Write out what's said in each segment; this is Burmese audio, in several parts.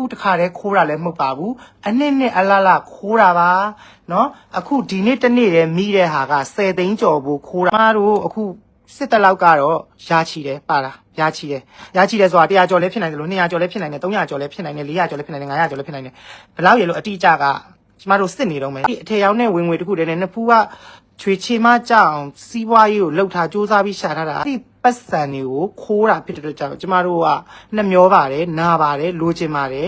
ခုတခါတည်းခိုးတာလည်းမဟုတ်ပါဘူးအနှစ်နှစ်အလလခိုးတာပါเนาะအခုဒီနေ့တစ်နေ့တည်းမိတဲ့ဟာက10သိန်းကျော်ဖို့ခိုးတာကျမတို့အခုစစ်တလောက်ကတော့ရာချီတယ်ပါလားရာချီတယ်ရာချီတယ်ဆိုတာ100ကျော်လည်းဖြစ်နိုင်တယ်လို့200ကျော်လည်းဖြစ်နိုင်တယ်300ကျော်လည်းဖြစ်နိုင်တယ်400ကျော်လည်းဖြစ်နိုင်တယ်500ကျော်လည်းဖြစ်နိုင်တယ်ဘယ်လောက်ရလို့အတိအကျကကျမတို့စစ်နေတော့မယ်ဒီအထည်ရောင်းတဲ့ဝင်ငွေတစ်ခုတည်းနဲ့နှစ်ဖူးကချွေချေမကြအောင်စီးပွားရေးကိုလှုပ်ထားစူးစမ်းပြီးရှာထားတာဒီ ပတ်စံတွေကိုခိုးတာဖြစ်တဲ့အတွက်ကြောင့်ကျမတို့ကနှမျောပါတယ်နာပါတယ်လိုချင်ပါတယ်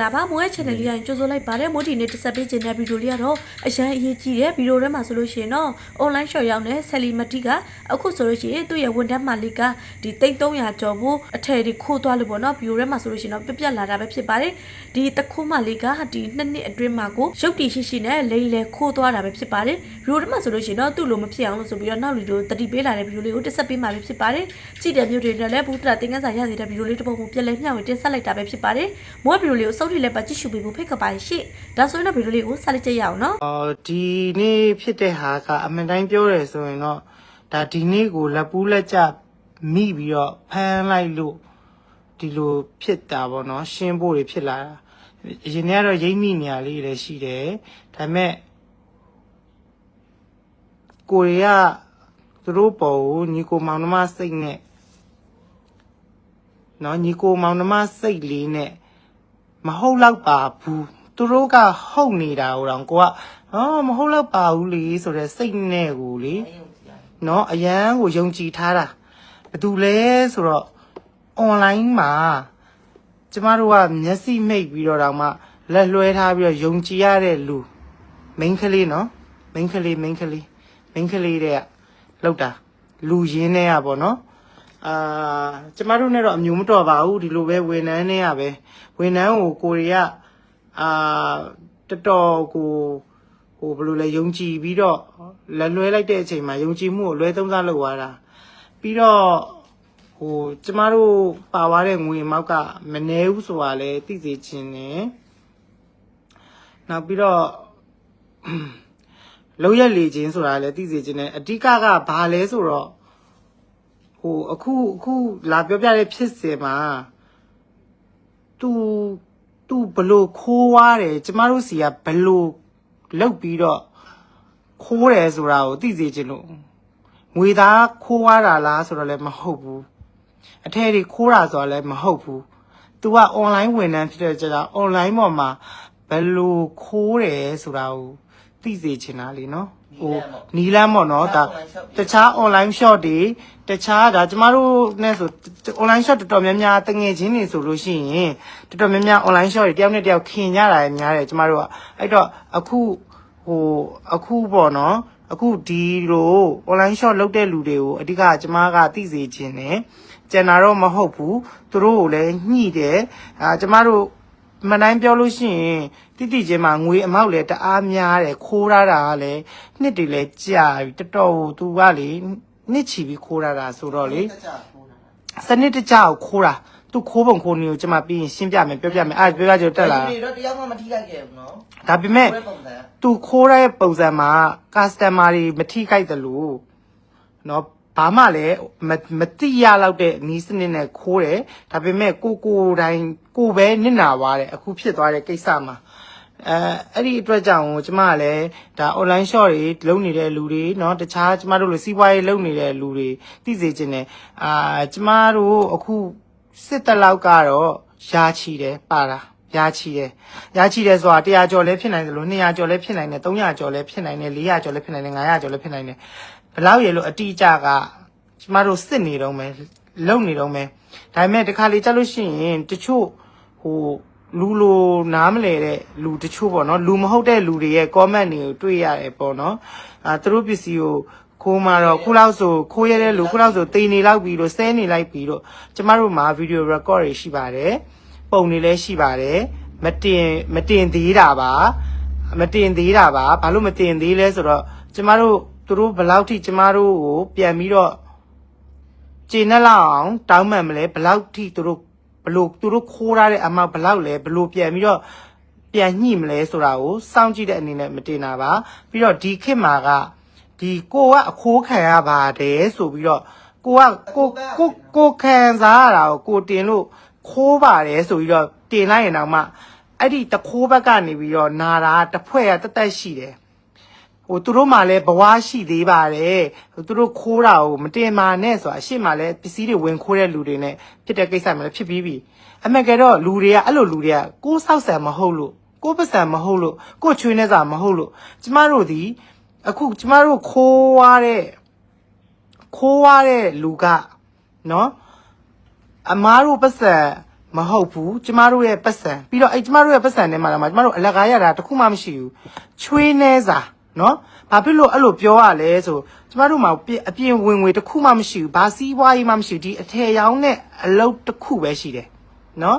ဂလာပါမိုးရဲ့ channel လေးရရင်ကြိုဆိုလိုက်ပါတယ်မိုးဒီနေ့တက်ဆက်ပေးခြင်းတဲ့ဗီဒီယိုလေးကတော့အရန်အရေးကြီးတဲ့ဗီဒီယိုထဲမှာဆိုလို့ရှိရင်တော့ online shop ရောက်တဲ့ celebrity ကအခုဆိုလို့ရှိရင်သူ့ရဲ့ဝန်ထမ်းမာလီကဒီ300ကျော်ဖို့အထည်တွေခိုးသွားလို့ပေါ့နော်ဗီဒီယိုထဲမှာဆိုလို့ရှိရင်တော့ပြက်ပြက်လာတာပဲဖြစ်ပါတယ်ဒီတခိုးမာလီကဒီနှစ်နှစ်အတွင်းမှာကိုရုပ်တည်ရှိရှိနဲ့လိမ့်လေခိုးသွားတာပဲဖြစ်ပါတယ်ဗီဒီယိုထဲမှာဆိုလို့ရှိရင်တော့သူ့လိုမဖြစ်အောင်လို့ဆိုပြီးတော့နောက်လီတို့တတိပေးလာတဲ့ဗီဒီယိုလေးကိုတက်ဆက်ပေးမှာပဲဖြစ်ပါတယ်ကြည့်တဲ့မျိုးတွေနဲ့လည်းဘူးတရာတင်ကန်းစာရသေးတဲ့ဗီဒီယိုလေးတစ်ပုဒ်ကိုပြက်လဲမျှဝေတင်ဆက်လိုက်တာပဲဖြစ်ပါတယ်မိုးဗီဒီယိုလေးကိုစုပ်ထိလည်းပါကြည့်ရှုပေးဖို့ဖိတ်ခပါရှင့်ဒါဆိုရင်တော့ဗီဒီယိုလေးကိုဆက်လက်ကြည့်ရအောင်နော်အော်ဒီနေ့ဖြစ်တဲ့ဟာကအမှန်တိုင်းပြောရဲဆိုရင်တော့ဒါဒီနေ့ကိုလက်ပူးလက်ကျမိပြီးတော့ဖမ်းလိုက်လို့ဒီလိုဖြစ်တာပေါ့နော်ရှင်းဖို့တွေဖြစ်လာတာအရင်ကကတော့ရိမ့်မိနေရလေးလည်းရှိတယ်ဒါပေမဲ့ကိုရီးယားသူတို့ပေါ်ကိုညီကိုမောင်နှမစိတ်နဲ့နော်ညီကိုမောင်နှမစိတ်လေးနဲ့ မဟုတ်တော့ပါဘူးသူတို့ကဟုတ်နေတာဟိုတော့ကိုကအော်မဟုတ်တော့ပါဘူးလေဆိုတဲ့စိတ်နဲ့ကိုလေနော်အရန်ကိုယုံကြည်ထားတာဘာတူလဲဆိုတော့ online မှာကျမတို့ကမျက်စိမိတ်ပြီးတော့တောင်မှလက်လွှဲထားပြီးတော့ယုံကြည်ရတဲ့လူ main ကလေးနော် main ကလေး main ကလေး main ကလေးတဲ့လောက်တာလူရင်းတဲ့อ่ะဗောနော် အာကျမတို့နဲ့တော့အမျိုးမတော်ပါဘူးဒီလိုပဲဝန်ထမ်းနဲ့ရပဲဝန်ထမ်းကိုကိုရီးယားအာတော်တော်ကိုဟိုဘယ်လိုလဲယုံကြည်ပြီးတော့လက်လွဲလိုက်တဲ့အချိန်မှာယုံကြည်မှုကိုလွဲသုံးစားလုပ်သွားတာပြီးတော့ဟိုကျမတို့ပါသွားတဲ့ငွေအမောက်ကမနှဲဘူးဆိုတာလဲသိစေချင်တယ်နောက်ပြီးတော့လောက်ရက်လေခြင်းဆိုတာလည်းသိစေချင်တယ်အဓိကကဘာလဲဆိုတော့ ဟိုအခုအခုလာပြောပြတဲ့ဖြစ်စဉ်မှာသူသူဘလို့ခိုးွားတယ်ကျမတို့စီကဘလို့လောက်ပြီးတော့ခိုးတယ်ဆိုတာကိုသိစေချင်လို့ငွေသားခိုးွားတာလားဆိုတော့လည်းမဟုတ်ဘူးအထည်တွေခိုးတာဆိုတော့လည်းမဟုတ်ဘူး तू က online ဝန်ထမ်းဖြစ်တဲ့ကြတာ online ပေါ်မှာဘလို့ခိုးတယ်ဆိုတာကို သိစေချင်တာလीနော်ဟိုနီလန်းပေါ့နော်ဒါတခြား online shop တွေတခြားဒါကျမတို့နဲ့ဆို online shop တော်တော်များများတငယ်ချင်းတွေဆိုလို့ရှိရင်တော်တော်များများ online shop တွေတယောက်နဲ့တယောက်ခင်ကြတာလည်းများတယ်ကျမတို့ကအဲ့တော့အခုဟိုအခုပေါ့နော်အခုဒီလို online shop လုပ်တဲ့လူတွေကိုအဓိကကျမကသိစေခြင်းနဲ့ကျန်တာတော့မဟုတ်ဘူးသူတို့ကိုလည်းညှိတယ်အာကျမတို့မနိုင်ပြောလို့ရှိရင် တိတိချင်းမှာငွေအမောက်လည်းတအားများတယ်ခိုးရတာကလည်းနှစ်တွေလည်းကြာပြီတတော်သူကလေနှစ်ချီပြီးခိုးရတာဆိုတော့လေစနစ်တကျကိုခိုးတာသူခိုးပုံခိုးနေကိုကျွန်မပြီးရင်ရှင်းပြမယ်ပြောပြမယ်အဲ့ပြောပြကြတက်လာတယ်တော့တရားမှမထိခိုက်ခဲ့ဘူးနော်ဒါပေမဲ့သူခိုးတဲ့ပုံစံမှာ customer တွေမထိခိုက်တယ်လို့နော်ဘာမှလည်းမတိရလောက်တဲ့နီးစနစ်နဲ့ခိုးတယ်ဒါပေမဲ့ကိုကိုတိုင်းကိုပဲနစ်နာသွားတယ်အခုဖြစ်သွားတဲ့ကိစ္စမှာ အဲအဲ့ဒီအတွက်ကြောင့်ကျမကလည်းဒါ online shop တွေလုပ်နေတဲ့လူတွေเนาะတခြားကျမတို့လိုစီးပွားရေးလုပ်နေတဲ့လူတွေသိစေချင်တယ်အာကျမတို့အခုစစ်တလောက်ကတော့ရာချီတယ်ပါတာရာချီတယ်ရာချီတယ်ဆိုတာ100ကျော်လည်းဖြစ်နိုင်တယ်လို့200ကျော်လည်းဖြစ်နိုင်တယ်300ကျော်လည်းဖြစ်နိုင်တယ်400ကျော်လည်းဖြစ်နိုင်တယ်500ကျော်လည်းဖြစ်နိုင်တယ်ဘယ်လောက်ရလို့အတိအကျကကျမတို့စစ်နေတော့မယ်လုံနေတော့မယ်ဒါပေမဲ့တခါလေကြာလို့ရှိရင်တချို့ဟို လူလိုနားမလဲတဲ့လူတချို့ပေါ့နော်လူမဟုတ်တဲ့လူတွေရဲ့ comment တွေကိုတွေ့ရတယ်ပေါ့နော်အာသူတို့ပစ္စည်းကိုခိုးမှတော့ခုလောက်ဆိုခိုးရတဲ့လူခုလောက်ဆိုတိန်နေလောက်ပြီးလို့ဆဲနေလိုက်ပြီးတော့ကျမတို့မှာ video record တွေရှိပါတယ်ပုံတွေလည်းရှိပါတယ်မတင်မတင်သေးတာပါမတင်သေးတာပါဘာလို့မတင်သေးလဲဆိုတော့ကျမတို့သူတို့ဘယ်လောက်ထိကျမတို့ကိုပြန်ပြီးတော့ကျင်းနဲ့လောက်အောင်တောင်းမှန်မလဲဘယ်လောက်ထိသူတို့ဘ လို့သူတို့ခိုးရတဲ့အမောက်ဘယ်လောက်လဲဘလို့ပြန်ပြီးတော့ပြန်ညှိမလဲဆိုတာကိုစောင့်ကြည့်တဲ့အနေနဲ့မတင်တာပါပြီးတော့ဒီခေတ်မှာကဒီကိုကအခိုးခံရပါတယ်ဆိုပြီးတော့ကိုကကိုကိုကိုခံစားရတာကိုကိုတင်လို့ခိုးပါတယ်ဆိုပြီးတော့တင်လိုက်ရင်တော့မှအဲ့ဒီတခိုးဘက်ကနေပြီးတော့နာတာတစ်ဖွဲ့ကတက်တက်ရှိတယ် ဟိုသူတို့မှလည်းဘဝရှိသေးပါတယ်ဟိုသူတို့ခိုးတာကိုမတင်မာနဲ့ဆိုတာအရှိမှလည်းပစ္စည်းတွေဝင်ခိုးတဲ့လူတွေနဲ့ဖြစ်တဲ့ကိစ္စမှလည်းဖြစ်ပြီးပြီအမှန်ကတော့လူတွေကအဲ့လိုလူတွေကကိုးဆောက်ဆံမဟုတ်လို့ကိုးပစံမဟုတ်လို့ကိုးချွေးနေစာမဟုတ်လို့ကျမတို့ဒီအခုကျမတို့ခိုးွားတဲ့ခိုးရတဲ့လူကနော်အမားတို့ပတ်စံမဟုတ်ဘူးကျမတို့ရဲ့ပတ်စံပြီးတော့အဲ့ကျမတို့ရဲ့ပတ်စံထဲမှာတော့ကျမတို့အလကားရတာတခုမှမရှိဘူးချွေးနေစာ နော်ဘာဖြစ်လို့အဲ့လိုပြောရလဲဆိုကျမတို့မှာပြအပြင်ဝင်ငွေတခုမှမရှိဘူးဘာစီးပွားရေးမှမရှိဘူးဒီအထည်ရောင်းတဲ့အလုပ်တစ်ခုပဲရှိတယ်နော်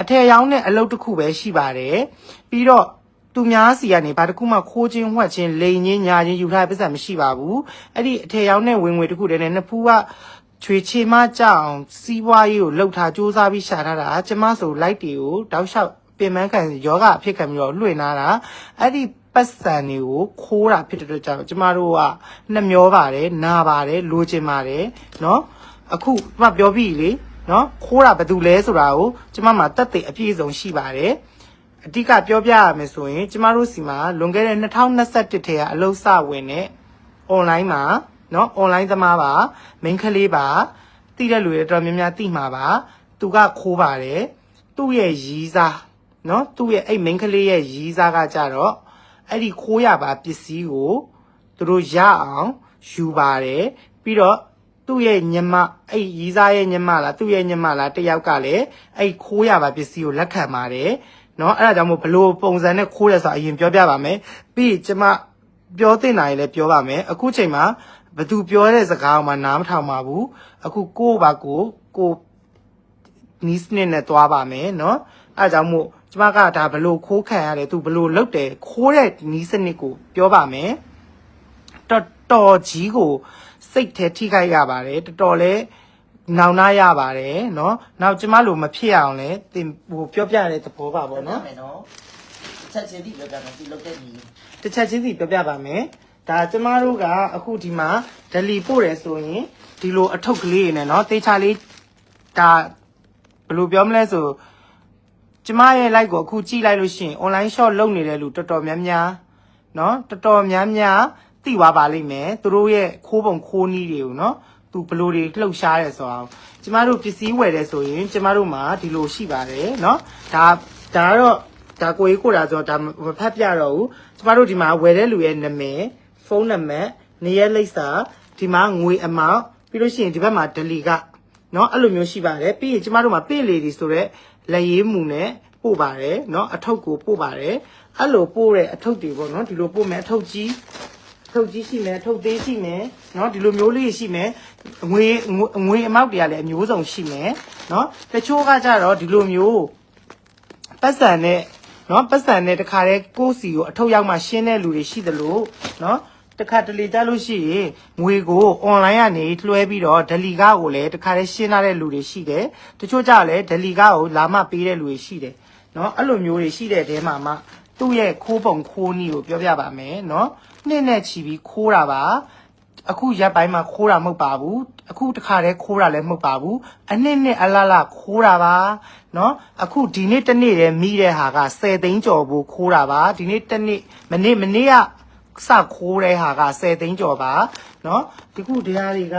အထည်ရောင်းတဲ့အလုပ်တစ်ခုပဲရှိပါတယ်ပြီးတော့သူများစီကနေဘာတစ်ခုမှခိုးခြင်းဝှက်ခြင်းလိန်ခြင်းညာခြင်းယူထားတဲ့ပတ်စံမရှိပါဘူးအဲ့ဒီအထည်ရောင်းတဲ့ဝင်ငွေတစ်ခုတည်းနဲ့နှစ်ဖူးကချွေချေမကြအောင်စီးပွားရေးကိုလှုပ်ထားစူးစမ်းပြီးရှာထားတာကျမဆိုလိုက်တွေကိုတောက်လျှောက်ပြင်ပန်းခံယောဂအဖြစ်ခံပြီးတော့လွှင့်နာတာအဲ့ဒီ ပတ်စံတွေကိုခိုးတာဖြစ်တဲ့အတွက်ကြောင့်ကျမတို့ကနှမျောပါတယ်နာပါတယ်လိုချင်ပါတယ်เนาะအခုကျမပြောပြီးလေเนาะခိုးတာဘာတူလဲဆိုတာကိုကျမမှာတက်တဲ့အပြည့်အစုံရှိပါတယ် အဓိကပြောပြရမယ်ဆိုရင်ကျမတို့စီမှာလွန်ခဲ့တဲ့2021ထဲကအလုပ်စဝင်တဲ့ online မှာเนาะ online သမားပါ main ကလေးပါတိတဲ့လူတွေတော်တော်များများတိမှာပါသူကခိုးပါတယ်သူ့ရဲ့ရီးစားเนาะသူ့ရဲ့အဲ့ main ကလေးရဲ့ရီးစားကကြတော့ အဲ့ဒီခိုးရပါပစ္စည်းကိုသူတို့ရအောင်ယူပါတယ်ပြီးတော့သူ့ရဲ့ညမအဲ့ရီးစားရဲ့ညမလားသူ့ရဲ့ညမလားတယောက်ကလည်းအဲ့ခိုးရပါပစ္စည်းကိုလက်ခံပါတယ်နော်အဲ့ဒါကြောင့်မို့ဘလို့ပုံစံနဲ့ခိုးရဆိုအရင်ပြောပြပါမယ်ပြီးကျမပြောတင်နိုင်လဲပြောပါမယ်အခုချိန်မှာဘသူပြောတဲ့စကားမှနားမထောင်ပါဘူးအခုကိုယ့်ဘာကိုကိုနီးစနစ်နဲ့သွားပါမယ်နော်အဲ့ဒါကြောင့်မို့ ကျမကဒါဘလို့ခိုးခံရတယ်သူဘလို့လုတ်တယ်ခိုးတဲ့နီးစနစ်ကိုပြောပါမယ်တော်တော်ကြီးကိုစိတ်ထဲထိခိုက်ရပါတယ်တော်တော်လေးနောင်နာရပါတယ်เนาะနောက်ကျမလိုမဖြစ်အောင်လဲတင်ဟိုပြောပြရတဲ့သဘောပါပေါ့နော် မယ်နော်ချက်ချင်းဒီပြောကြမယ်ဒီလောက်တဲ့ညီ တစ်ချက်ချင်းစီပြောပြပါမယ်ဒါကျမတို့ကအခုဒီမှာဒလီပို့တယ်ဆိုရင်ဒီလိုအထုပ်ကလေးတွေနဲ့เนาะတေချာလေးဒါဘယ်လိုပြောမလဲဆို ကျမရဲ့ like ကိုအခုကြည့်လိုက်လို့ရှိရင် online shop လုပ်နေတဲ့လူတော်တော်များများเนาะတော်တော်များများသိသွားပါလိမ့်မယ်သူတို့ရဲ့ခိုးပုံခိုးနည်းတွေကိုเนาะသူဘယ်လိုတွေလှုပ်ရှားရဲဆိုအောင်ကျမတို့ပစ္စည်းဝယ်တယ်ဆိုရင်ကျမတို့မှာဒီလိုရှိပါတယ်เนาะဒါဒါကတော့ဒါကိုကြီးကိုတာဆိုတော့ဒါမဖတ်ပြတော့ဘူးကျမတို့ဒီမှာဝယ်တဲ့လူရဲ့နာမည်ဖုန်းနံပါတ်နေရက်လိပ်စာဒီမှာငွေအမောက်ပြီးလို့ရှိရင်ဒီဘက်မှာဒလီက เนาะအဲ့လိုမျိုးရှိပါတယ်ပြီးရင်ကျမတို့မှာပင့်လေဒီဆိုတော့ လက်ရေးမူနဲ့ပို့ပါတယ်เนาะအထုပ်ကိုပို့ပါတယ်အဲ့လိုပို့တဲ့အထုပ်တွေပေါ့เนาะဒီလိုပို့မယ်အထုပ်ကြီးအထုပ်ကြီးရှိမယ်အထုပ်သေးရှိမယ်เนาะဒီလိုမျိုးလေးရှိမယ်ငွေငွေငွေအမောက်တွေကလည်းအမျိုးစုံရှိမယ်เนาะတချို့ကကြတော့ဒီလိုမျိုးပတ်စံနဲ့เนาะပတ်စံနဲ့တခါတည်းကိုယ့်စီကိုအထုပ်ရောက်မှရှင်းတဲ့လူတွေရှိသလိုเนาะ တခါတလေကြလို့ရှိရင်ငွေကို online ကနေလွှဲပြီးတော့ဒလီကားကိုလည်းတခါတည်းရှင်းထားတဲ့လူတွေရှိတယ်တချို့ကြလည်းဒလီကားကိုလာမပေးတဲ့လူတွေရှိတယ်เนาะအဲ့လိုမျိုးတွေရှိတဲ့တဲမှာမှသူ့ရဲ့ခိုးပုံခိုးနည်းကိုပြောပြပါမယ်เนาะနှစ်နဲ့ချီပြီးခိုးတာပါအခုရက်ပိုင်းမှာခိုးတာမဟုတ်ပါဘူးအခုတခါတည်းခိုးတာလည်းမဟုတ်ပါဘူးအနှစ်နှစ်အလလခိုးတာပါเนาะအခုဒီနေ့တစ်နေ့တည်းမိတဲ့ဟာက10သိန်းကျော်ဖို့ခိုးတာပါဒီနေ့တစ်နေ့မနေ့မနေ့က စခိုးတဲ့ဟာက10သိန်းကျော်ပါเนาะဒီခုတရားတွေက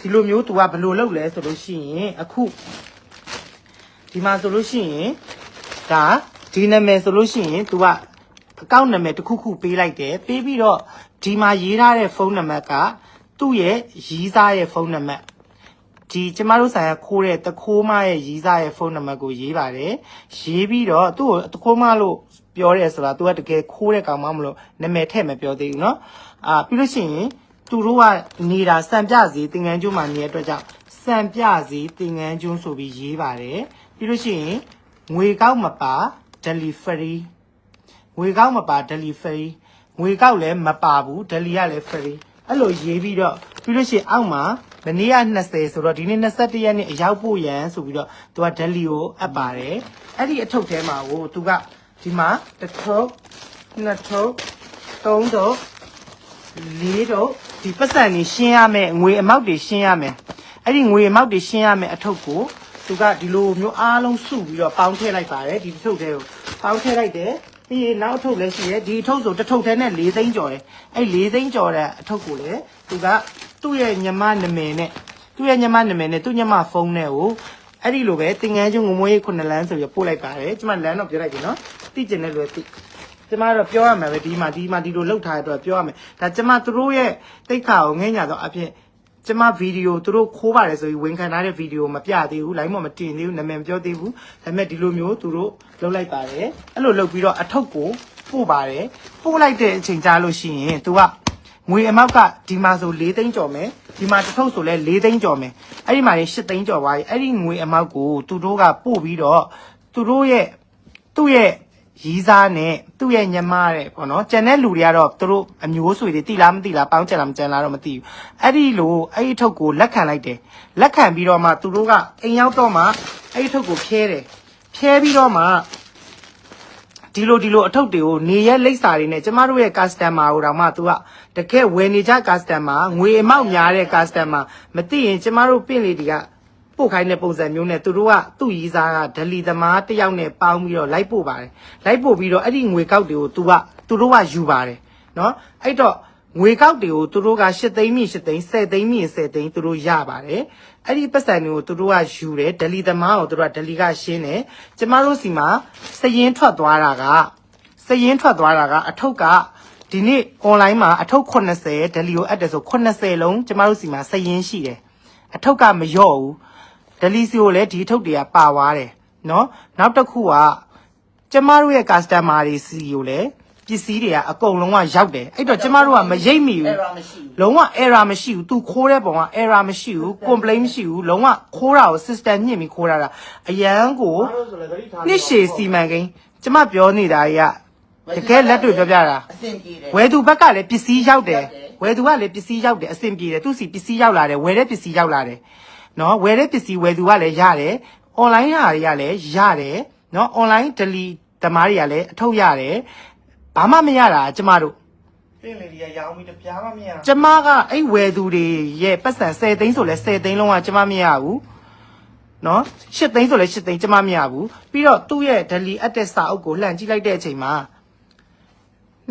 ဒီလိုမျိုး तू ကဘယ်လိုလုပ်လဲဆိုလို့ရှိရင်အခုဒီမှာဆိုလို့ရှိရင်ဒါဒီနာမည်ဆိုလို့ရှိရင် तू ကအကောင့်နာမည်တစ်ခုခုပေးလိုက်တယ်ပေးပြီးတော့ဒီမှာရေးထားတဲ့ဖုန်းနံပါတ်ကသူ့ရဲ့ရီးစားရဲ့ဖုန်းနံပါတ် ဒီကျမတို့ဆိုင်ကခိုးတဲ့တခိုးမရဲ့ရီးစားရဲ့ဖုန်းနံပါတ်ကိုရေးပါတယ်ရေးပြီးတော့သူ့ကိုတခိုးမလို့ ပြောရဲဆိုတာ तू ကတကယ်ခိုးတဲ့ကောင်မမလို့နာမည်ထည့်မပြောသေးဘူးเนาะအာပြီးလို့ရှိရင်သူတို့ကနေတာစံပြစီတင်ငန်းကျွန်းမှာနေတဲ့အတွက်ကြောင့်စံပြစီတင်ငန်းကျွန်းဆိုပြီးရေးပါတယ်ပြီးလို့ရှိရင်ငွေကောက်မပါ delivery ငွေကောက်မပါ delivery ငွေကောက်လည်းမပါဘူး deli ကလည်း free အဲ့လိုရေးပြီးတော့ပြီးလို့ရှိရင်အောက်မှာမနေ့က20ဆိုတော့ဒီနေ့21ရက်နေ့အရောက်ပို့ရန်ဆိုပြီးတော့သူက deli ကိုအပ်ပါတယ်အဲ့ဒီအထုပ်ထဲမှာကိုသူက ဒီမှာတစ်ထုပ်နှစ်ထုပ်သုံးထုပ်လေးထုပ်ဒီပတ်စံကြီးရှင်းရမယ်ငွေအမောက်တွေရှင်းရမယ်အဲ့ဒီငွေအမောက်တွေရှင်းရမယ်အထုပ်ကိုသူကဒီလိုမျိုးအားလုံးစုပြီးတော့ပေါင်းထည့်လိုက်ပါတယ်ဒီထုပ်ထဲကိုပေါင်းထည့်လိုက်တယ်ပြီးရင်နောက်အထုပ်လည်းရှိတယ်ဒီအထုပ်ဆိုတစ်ထုပ်ထဲနဲ့၄သိန်းကျော်တယ်အဲ့၄သိန်းကျော်တဲ့အထုပ်ကိုလည်းသူကသူ့ရဲ့ညီမနာမည်နဲ့သူ့ရဲ့ညီမနာမည်နဲ့သူ့ညီမဖုန်းနဲ့ကို အဲ့ဒီလိုပဲတင်ငန်းချင်းငမွေးခုနှစ်လမ်းဆိုပြီးပို့လိုက်ပါတယ်ကျမလမ်းတော့ပြလိုက်ပြီနော်သိကျင်တဲ့လူကသိကျမတော့ပြောရမယ်ပဲဒီမှာဒီမှာဒီလိုလောက်ထားတဲ့အတွက်ပြောရမယ်ဒါကျမသူတို့ရဲ့တိတ်ခါကိုငဲ့ညာတော့အဖြစ်ကျမဗီဒီယိုသူတို့ခိုးပါတယ်ဆိုပြီးဝန်ခံထားတဲ့ဗီဒီယိုမပြသေးဘူးလိုင်းမမတင်သေးဘူးနာမည်မပြောသေးဘူးဒါပေမဲ့ဒီလိုမျိုးသူတို့လုပ်လိုက်ပါတယ်အဲ့လိုလုပ်ပြီးတော့အထုပ်ကိုပို့ပါတယ်ပို့လိုက်တဲ့အချိန်ကြာလို့ရှိရင် तू က ငွေအမောက်ကဒီမှာဆို၄သိန်းကျော်မယ်ဒီမှာတစ်ထုပ်ဆိုလဲ၄သိန်းကျော်မယ်အဲ့ဒီမှာနေ၈သိန်းကျော်သွားပြီအဲ့ဒီငွေအမောက်ကိုသူတို့ကပို့ပြီးတော့သူတို့ရဲ့သူ့ရဲ့ရီးစားနဲ့သူ့ရဲ့ညမတဲ့ပေါ့နော်ကြံတဲ့လူတွေကတော့သူတို့အမျိုးဆွေတွေတိလားမတိလားပေါင်းကြလားမကြံလားတော့မသိဘူးအဲ့ဒီလိုအဲ့ဒီထုတ်ကိုလက်ခံလိုက်တယ်လက်ခံပြီးတော့မှသူတို့ကအိမ်ရောက်တော့မှအဲ့ဒီထုတ်ကိုဖျဲတယ်ဖျဲပြီးတော့မှ ဒီလိုဒီလိုအထုပ်တွေကိုနေရက်လိပ်စာတွေနဲ့ကျမတို့ရဲ့ customer ကိုတော့မှ तू ကတကယ်ဝယ်နေကြ customer ငွေအမောက်များတဲ့ customer မသိရင်ကျမတို့ပင့်လေးတွေကပို့ခိုင်းတဲ့ပုံစံမျိုးနဲ့သူတို့ကသူ့ရီးစားကဒလီသမားတစ်ယောက်နဲ့ပေါင်းပြီးတော့လိုက်ပို့ပါတယ်လိုက်ပို့ပြီးတော့အဲ့ဒီငွေကောက်တွေကိုသူကသူတို့ကယူပါတယ်နော်အဲ့တော့ငွေကောက်တွေကိုသူတို့က8သိန်းမြင့်8သိန်း10သိန်းမြင့်10သိန်းသူတို့ရပါတယ် အဲ့ဒီပတ်စံတွေကိုသူတို့ကယူတယ်ဒလီသမားကိုသူတို့ကဒလီကရှင်းတယ်ကျမတို့စီမှာစရင်ထွက်သွားတာကစရင်ထွက်သွားတာကအထုပ်ကဒီနေ့ online မှာအထုပ်80ဒလီကိုအပ်တယ်ဆို80လုံးကျမတို့စီမှာစရင်ရှိတယ်အထုပ်ကမလျော့ဘူးဒလီစီကိုလည်းဒီထုတ်တွေကပါသွားတယ်နော်နောက်တစ်ခုကကျမတို့ရဲ့ customer တွေစီကိုလည်း ပစ္စည်းတွေကအကုန်လုံးကရောက်တယ်အဲ့တော့ကျမတို့ကမရိပ်မိဘူး error မရှိဘူး လုံးဝ error မရှိဘူး तू ခိုးတဲ့ပုံက error မရှိဘူး complaint မရှိဘူးလုံးဝခိုးတာကို system ညှင့်ပြီးခိုးတာတာအရန်ကိုနှစ်ရှည်စီမံကိန်းကျမပြောနေတာကြီးက တကယ်လက်တွေ့ပြောပြတာ အဆင်ပြေတယ် ဝယ်သူဘက်ကလည်းပစ္စည်းရောက်တယ် ဝယ်သူကလည်းပစ္စည်းရောက်တယ်အဆင်ပြေတယ်သူစီပစ္စည်းရောက်လာတယ်ဝယ်တဲ့ပစ္စည်းရောက်လာတယ်နော်ဝယ်တဲ့ပစ္စည်းဝယ်သူကလည်းရတယ် online ဟာတွေကလည်းရတယ်နော် online deli ဓမ္မတွေကလည်းအထုတ်ရတယ် ဘာမှမရတာကျမတို့ပင့်လေဒီကရောင်းပြီးတပြားမှမရတာကျမကအဲ့ဝယ်သူတွေရဲ့ပတ်စံ10သိန်းဆိုလဲ10သိန်းလုံးကကျမမရဘူးနော်8သိန်းဆိုလဲ8သိန်းကျမမရဘူးပြီးတော့သူ့ရဲ့ deli အပ်တဲ့စာအုပ်ကိုလှန်ကြည့်လိုက်တဲ့အချိန်မှာ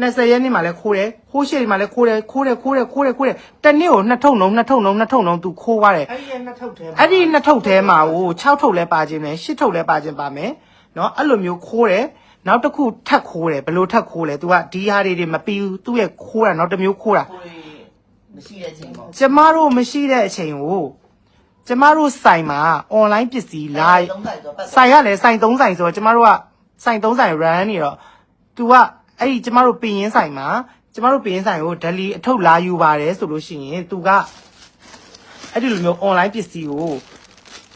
20ရက်နေ့မှလည်းခိုးတယ်ခိုးရှေ့မှလည်းခိုးတယ်ခိုးတယ်ခိုးတယ်ခိုးတယ်ခိုးတယ်တနေ့ကိုနှစ်ထုံလုံးနှစ်ထုံလုံးနှစ်ထုံလုံးသူခိုးသွားတယ်အဲ့ဒီနှစ်ထုပ်ထဲမှာအဲ့ဒီနှစ်ထုပ်ထဲမှာဟို6ထုပ်လဲပါခြင်းနဲ့10ထုပ်လဲပါခြင်းပါမယ်နော်အဲ့လိုမျိုးခိုးတယ် နောက်တစ်ခုထပ်ခိုးတယ်ဘယ်လိုထပ်ခိုးလဲ तू ကဒီဟာတွေတွေမပြီးဘူးသူ့ရဲ့ခိုးတာနောက်တစ်မျိုးခိုးတာ ကိုယ်မရှိတဲ့အချိန်ပေါ့ ကျမတို့မရှိတဲ့အချိန်ကိုကျမတို့ဆိုင်မှာ online ပစ္စည်းလာ သုံးဆိုင်ဆိုပတ် ဆိုင်ရလဲဆိုင်သုံးဆိုင်ဆိုတော့ကျမတို့ကဆိုင်သုံးဆိုင် run နေတော့ तू ကအဲ့ဒီကျမတို့ပင်ရင်းဆိုင်မှာကျမတို့ပင်ရင်းဆိုင်ကိုဒလီအထုပ်လာယူပါတယ်ဆိုလို့ရှိရင် तू ကအဲ့ဒီလိုမျိုး online ပစ္စည်းကို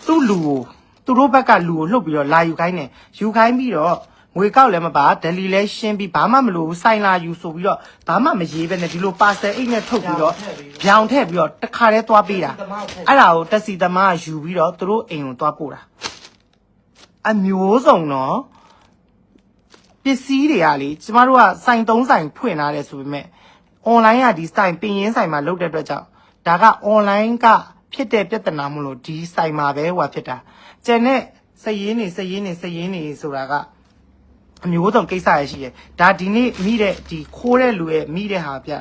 သူ့လူကိုသူတို့ဘက်ကလူကိုလှုပ်ပြီးတော့လာယူခိုင်းတယ်ယူခိုင်းပြီးတော့ ငွေကောက်လည်းမပါဒလီလည်းရှင်းပြီးဘာမှမလို့ဘူးဆိုင်လာယူဆိုပြီးတော့ဘာမှမရေးပဲနဲ့ဒီလို parcel အိတ်နဲ့ထုတ်ပြီးတော့ဗျောင်ထည့်ပြီးတော့တခါတည်းသွားပေးတာအဲ့ဒါကိုတက်စီသမားကယူပြီးတော့သူတို့အိမ်ကိုသွားပို့တာအမျိုးစုံတော့ပစ္စည်းတွေကလေကျမတို့ကစိုင်သုံးဆိုင်ဖွင့်လာတယ်ဆိုပေမဲ့ online ကဒီစိုင်ပင်ရင်းဆိုင်မှာလုပ်တဲ့အတွက်ကြောင့်ဒါက online ကဖြစ်တဲ့ပြဿနာမလို့ဒီစိုင်မှာပဲဟိုဖြစ်တာကျန်တဲ့စည်ရင်းနေစည်ရင်းနေစည်ရင်းနေဆိုတာက အမျိုးစုံကိစ္စရရှိတယ်ဒါဒီနေ့မိတဲ့ဒီခိုးတဲ့လူရဲ့မိတဲ့ဟာပြတာ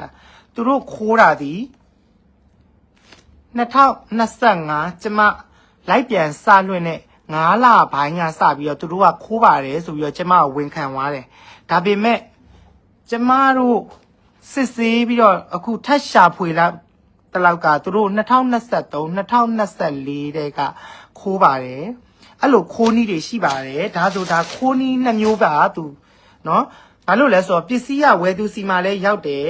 သူတို့ခိုးတာဒီ2025ကျမလိုက်ပြန်စလွင့်တဲ့9လပိုင်းကစပြီးတော့သူတို့ကခိုးပါတယ်ဆိုပြီးတော့ကျမကဝန်ခံသွားတယ်ဒါပေမဲ့ကျမတို့စစ်ဆေးပြီးတော့အခုထပ်ရှာဖွေလာတလောက်ကသူတို့2023 2024တဲ့ကခိုးပါတယ် အဲ့လိုခိုးနည်းတွေရှိပါတယ်ဒါဆိုဒါခိုးနည်းနှစ်မျိုးပါသူเนาะဘာလို့လဲဆိုတော့ပစ္စည်းကဝယ်သူစီမှာလည်းရောက်တယ်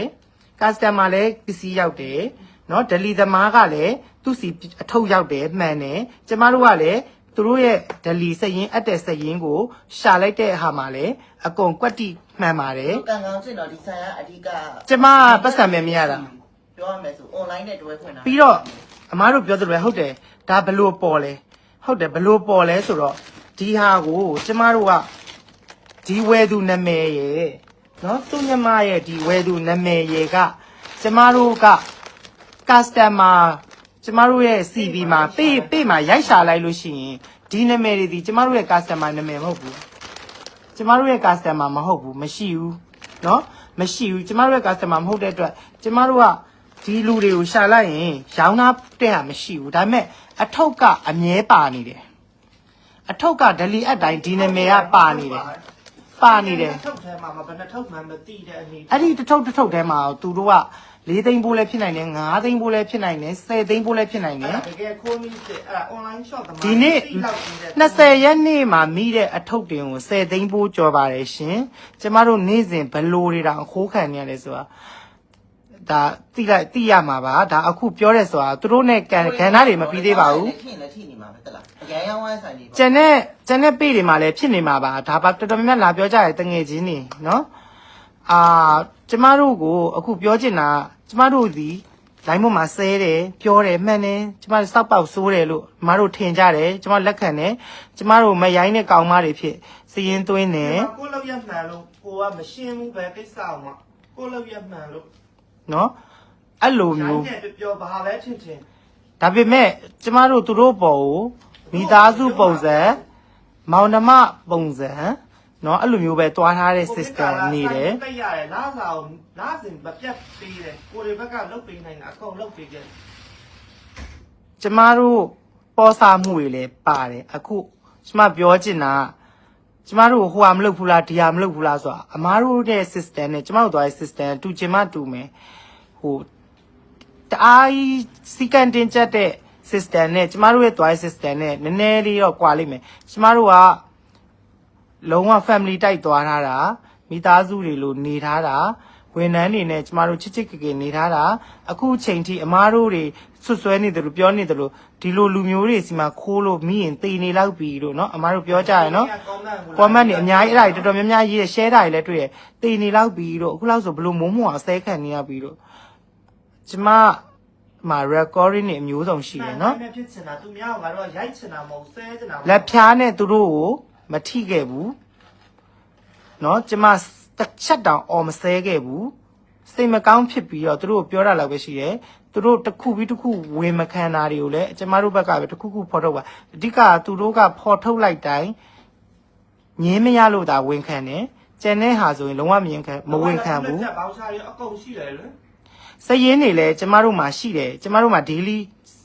customer လည်းပစ္စည်းရောက်တယ်เนาะ deli သမားကလည်းသူ့စီအထုပ်ရောက်တယ်မှန်တယ်ကျမတို့ကလည်းသူတို့ရဲ့ deli စရင်အပ်တဲ့စရင်ကိုရှာလိုက်တဲ့ဟာမှာလည်းအကုန်ကွက်တိမှန်ပါတယ် ကံကောင်းချင်းတော့ဒီဆိုင်ကအဓိက ကျမကပတ်စံပဲမရတာ ပြောရမယ်ဆို online နဲ့တွဲဖွင့်တာ ပြီးတော့အမားတို့ပြောသလိုပဲဟုတ်တယ်ဒါဘလို့ပေါ်လဲ ဟုတ်တယ်ဘလို့ပေါ်လဲဆိုတော့ဒီဟာကိုကျမတို့ကဒီဝဲသူနာမည်ရဲ့နော်သူညမရဲ့ဒီဝဲသူနာမည်ရဲ့ကကျမတို့က customer ကျ ကျမတို့ရဲ့ CV မှာပေးပေးမှာရိုက်ရှာလိုက်လို့ရှိရင်ဒီနာမည်တွေဒီကျမတို့ရဲ့ customer နာမည်မဟုတ်ဘူးကျမတို့ရဲ့ customer မဟုတ်ဘူးမရှိဘူးเนาะမရှိဘူးကျမတို့ရဲ့ customer မဟုတ်တဲ့အတွက်ကျမတို့ကဒီလူတွေကိုရှာလိုက်ရင်ရောင်းတာတဲ့ဟာမရှိဘူးဒါပေမဲ့ အထုပ်ကအမြဲပါနေတယ်အထုပ်ကဒလီအပ်တိုင်းဒီနာမည်ကပါနေတယ်ပါနေတယ်ထုတ်ထဲမှာမဘယ်နှထုတ်မှမသိတဲ့အနေအဲ့ဒီတစ်ထုပ်တစ်ထုပ်ထဲမှာသူတို့က၄သိန်းပိုးလည်းဖြစ်နိုင်တယ်၅သိန်းပိုးလည်းဖြစ်နိုင်တယ်၁၀သိန်းပိုးလည်းဖြစ်နိုင်တယ်တကယ်ခိုးမိတဲ့အဲ့ဒါ online shop သမားဒီနေ့20ရက်နေ့မှာမိတဲ့အထုပ်တင်ကို10သိန်းပိုးကြော်ပါတယ်ရှင်ကျမတို့နေ့စဉ်ဘလိုတွေတောင်အခိုးခံနေရတယ်ဆိုတာ ဒါတိလိုက်တိရမှာပါဒါအခုပြောရဲဆိုတာသူတို့နဲ့ကန်ကန်သားတွေမပြီးသေးပါဘူးထိရင်လည်းထိနေမှာပဲတက်လားအကြမ်းရောင်းဝိုင်းဆိုင်နေကျန်တဲ့ကျန်တဲ့ပေတွေမှာလည်းဖြစ်နေမှာပါဒါပါတော်တော်များများလာပြောကြတယ်တငယ်ချင်းနေနော်အာကျမတို့ကိုအခုပြောချင်တာကျမတို့ဒီလိုင်းပေါ်မှာဆဲတယ်ပြောတယ်မှန်တယ်ကျမတို့စောက်ပေါက်ဆိုးတယ်လို့ကျမတို့ထင်ကြတယ်ကျမလက်ခံတယ်ကျမတို့မရိုင်းတဲ့ကောင်မတွေဖြစ်စည်ရင်သွင်းတယ်ကိုလောက်ရမှန်လို့ကိုကမရှင်းဘူးပဲကိစ္စအောင်မကိုလောက်ရမှန်လို့ နော်အဲ့လိုရိုမျိုးင်းနဲ့ပြောဘာပဲထင်ထင်ဒါပေမဲ့ကျမတို့သူတို့ပေါ်ကိုမိသားစုပုံစံမောင်နှမပုံစံနော်အဲ့လိုမျိုးပဲတွားထားတဲ့ system နေတယ်တိတ်ရတယ်လားစာကိုလားစင်မပြတ်သေးတယ်ကိုတွေဘက်ကလုတ်ပေးနိုင်တာအကုန်လုတ်ပေးခဲ့ကျမတို့ပေါ်စာမှုတွေလည်းပါတယ်အခုကျမပြောချင်တာက ကျမတို့ဟိုဟာမလုပ်ဘူးလားဒီဟာမလုပ်ဘူးလားဆိုတာအမားတို့ရဲ့ system နဲ့ကျမတို့သွားတဲ့ system တူချင်မှတူမယ်ဟိုတအားကြီးစီကန်တင်ချက်တဲ့ system နဲ့ကျမတို့ရဲ့သွားတဲ့ system နဲ့နည်းနည်းလေးတော့ကွာလိမ့်မယ်ကျမတို့ကလုံးဝ family တိုက်သွားထားတာမိသားစုတွေလိုနေထားတာ ဝန်ထမ်းတွေနဲ့ကျမတို့ချစ်ချစ်ကေကေနေထားတာအခုအချိန်ထိအမားတို့တွေဆွဆွဲနေတယ်လို့ပြောနေတယ်လို့ဒီလိုလူမျိုးတွေစီမှာခိုးလို့မိရင်တိနေလောက်ပြီလို့နော်အမားတို့ပြောကြရနော် comment တွေအများကြီးအဲ့ဒါတွေတော်တော်များများရေး share တာတွေလည်းတွေ့ရတိနေလောက်ပြီလို့အခုလောက်ဆိုဘလို့မုံမွာအစဲခံနေရပြီလို့ကျမမှာ recording တွေအမျိုးစုံရှိတယ်နော်ဖြစ်ချင်တာသူများကငါတို့ကရိုက်ချင်တာမဟုတ်ဆဲချင်တာလက်ဖြားနဲ့သူတို့ကိုမထိခဲ့ဘူးနော်ကျမ တစ်ချက်တောင်အော်မဆဲခဲ့ဘူးစိတ်မကောင်းဖြစ်ပြီးတော့သူတို့ကိုပြောတာလောက်ပဲရှိတယ်သူတို့တစ်ခုပြီးတစ်ခုဝင်မခံတာတွေကိုလည်းကျမတို့ဘက်ကပဲတစ်ခုခုဖော်ထုတ်ပါအဓိကသူတို့ကဖော်ထုတ်လိုက်တိုင်းငင်းမရလို့ဒါဝင်ခံတယ်ကျန်တဲ့ဟာဆိုရင်လုံးဝမရင်ခံမဝင်ခံဘူးလက်ဘောင်းစားရအကုန်ရှိတယ်လေစည်ရင်းတွေလည်းကျမတို့မှာရှိတယ်ကျမတို့မှာ daily